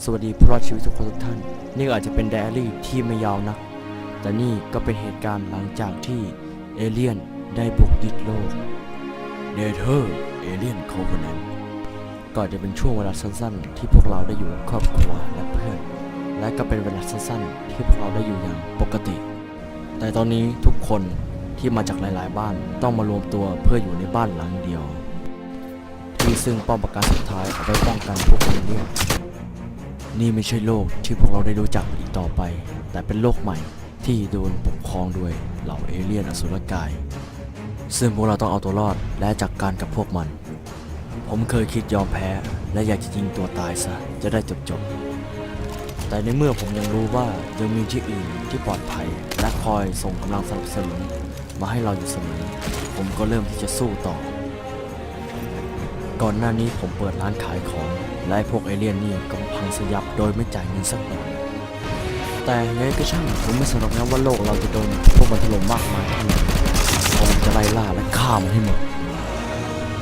สวัสดีผู้รอดชีวิตทุกคนทุกท่าน นี่ก็อาจจะเป็นไดอารี่ที่ไม่ยาวนักแต่นี่ก็เป็นเหตุการณ์หลังจากที่เอเลี่ยนได้บุกยึดโลกเนเธอร์เอเลี่ยนคอ v เนนก็อาจจะเป็นช่วงเวลาสั้นๆ ที่พวกเราได้อยู่กับครอบครัวและเพื่อน และก็เป็นเวลาสั้นๆ ที่พวกเราได้อยู่อย่างปกติ แต่ตอนนี้ทุกคนที่มาจากหลายๆ บ้านต้องมารวมตัวเพื่ออยู่ในบ้านหลังเดียว ที่ซึ่งป้อมปราการสุดท้ายเอาไว้ป้องกันพวกเอเลี่ยน นี่ไม่ใช่โลกที่พวกเราได้รู้จักอีกต่อไป แต่เป็นโลกใหม่ที่โดนปกครองโดยเหล่าเอเลี่ยนอสุรกาย ซึ่งพวกเราต้องเอาตัวรอดและจัดกการกับพวกมัน ผมเคยคิดยอมแพ้ และอยากจะยิงตัวตายซะ จะได้จบจบ แต่ในเมื่อผมยังรู้ว่ายังมีที่อื่นที่ปลอดภัย และคอยส่งกำลังสนับสนุนมาให้เราอยู่เสมอ ผมก็เริ่มที่จะสู้ต่อ ก่อนหน้านี้ผมเปิดร้านขายของ และพวกเอเลี่ยนนี่ก็พังสยับโดยไม่จ่ายเงินสักบาทแต่ไงก็ช่างผมไม่สนหรอกนะว่าโลกเราจะโดนพวกมันถล่มมากมายเท่าไหร่ผมจะไล่ล่าและฆ่ามันให้หมด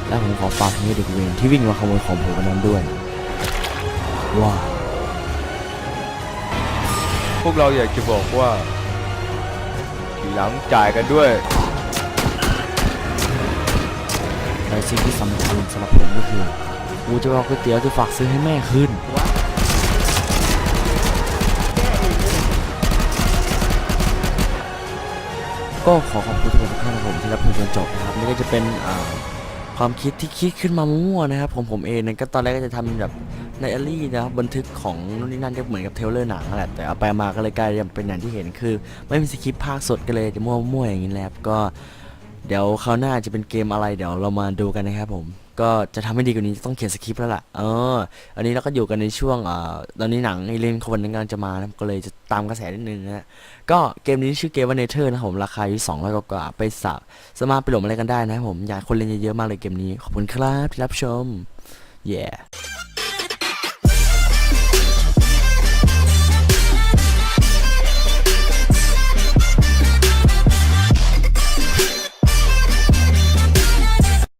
และผมขอฝากถึงไอ้เด็กเวรที่วิ่งมาขโมยของผมวันนั้นด้วย ว่า พวกเราอยากจะบอกว่าทีหลังจ่ายกันด้วย แต่สิ่งที่สำคัญสำหรับผมก็คือกูจะเอาก๋วยเตี๋ยวที่ฝากซื้อให้แม่คืนก็ขอขอบคุณทุกคนทุกท่านนะครับผมที่รับชมจนจบนะครับนี่ก็จะเป็นความคิดที่คิดขึ้นมามั่วๆนะครับผมผมเองเนยก็ตอนแรกก็จะทำแบบในอรี่นะครับบันทึกของนู่นนี่นั่นก็เหมือนกับเทลเลอร์หนังแหละแต่เอาไปมาก็เลยกลายเป็นอย่างที่เห็นคือ ไม่มีสคริปต์ภาคสดก็เลยจะมั่วๆอย่างนี้และครับก็ เดี๋ยวคราวหน้าจะเป็นเกมอะไรเดี๋ยวเรามาดูกันนะครับผมก็จะทำให้ดีกว่านี้ต้องเขียนสคริปต์แล้วล่ะ เออ อันนี้เราก็อยู่กันในช่วงอ่าตอนนี้หนังไอเลนคนนั้นกำลังจะมานะก็เลยจะตามกระแสนิดนึงนะฮะก็เกมนี้ชื่อเกมว่าเนเธอร์นะผมราคาอยู่สองร้อยกว่าไปสับสามารถไปหลดอะไรกันได้นะผมอยากคนเล่นเยอะๆมากเลยเกมนี้ ขอบคุณครับที่รับชม yeah